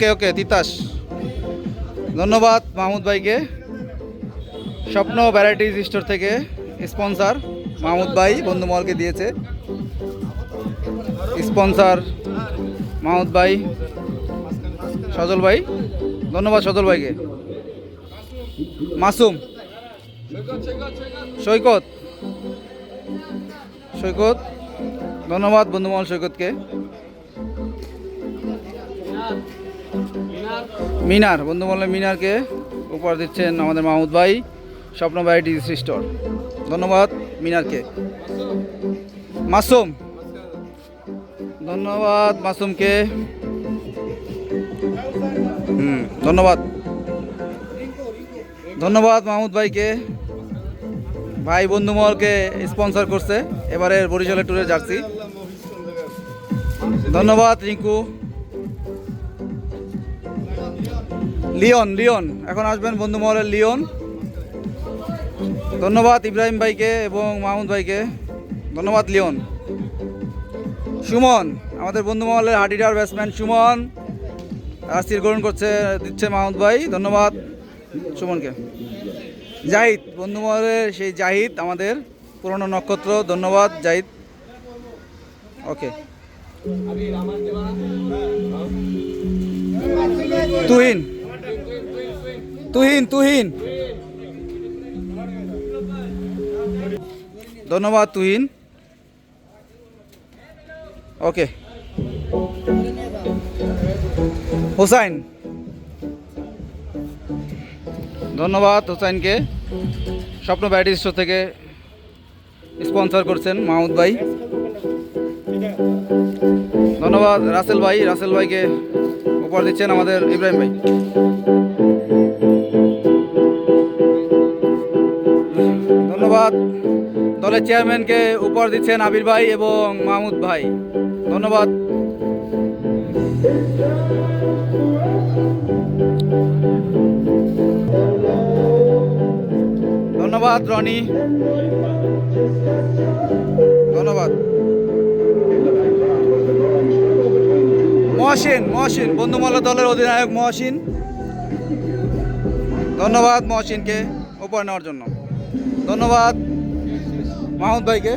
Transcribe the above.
ওকে ওকে, তিতাস। ধন্যবাদ মাহমুদ ভাইকে। স্বপ্ন ভ্যারাইটিজ স্টোর থেকে স্পন্সর মাহমুদ ভাই বন্ধুমহলকে দিয়েছে। স্পন্সর মাহমুদ ভাই, সজল ভাই। ধন্যবাদ সজল ভাইকে। মাসুম। সৈকত। সৈকত। ধন্যবাদ বন্ধুমহল সৈকতকে। মিনার, বন্ধু বন্ধুমহলে মিনারকে উপহার দিচ্ছেন আমাদের মাহমুদ ভাই, স্বপ্ন ভ্যারাইটি স্টোর ধন্যবাদ মিনারকে। মাসুম। ধন্যবাদ মাসুমকে। হুম, ধন্যবাদ। ধন্যবাদ মাহমুদ ভাইকে। ভাই বন্ধুমহলকে স্পন্সর করছে, এবারের বরিশালের ট্যুরে যাচ্ছি ধন্যবাদ রিঙ্কু। Leone Leone. এখন আসবেন বন্ধুমহলের লিওন। ধন্যবাদ ইব্রাহিম ভাইকে এবং মাহমুদ ভাইকে। ধন্যবাদ লিওন। সুমন, আমাদের বন্ধুমহলের হাডিডার ব্যাটসম্যান সুমন। রাস্তির গ্রহণ করছে, দিচ্ছে মাহমুদ ভাই। ধন্যবাদ সুমনকে। জাহিদ বন্ধুমহলের সেই জাহিদ আমাদের পুরনো নক্ষত্র। ধন্যবাদ জাহিদ। ওকে। তুহিন। তুহিন তুহিন। ধন্যবাদ, তুহিন। ওকে হোসাইন। ধন্যবাদ হোসাইনকে। স্বপ্ন ব্যাটারি স্টোর থেকে স্পন্সর করছেন মাহমুদ ভাই। ধন্যবাদ রাসেল ভাই। রাসেল ভাইকে উপহার দিচ্ছেন আমাদের ইব্রাহিম ভাই। ধন্যবাদ। দলের চেয়ারম্যানকে উপহার দিচ্ছেন আবির ভাই এবং মাহমুদ ভাই। ধন্যবাদ। ধন্যবাদ, রনি। ধন্যবাদ। মহসিন মহসিন বন্ধুমল্ল দলের অধিনায়ক মহসিন। ধন্যবাদ মহসিনকে উপহার নেওয়ার জন্য। ধন্যবাদ মাহমুদ ভাইকে।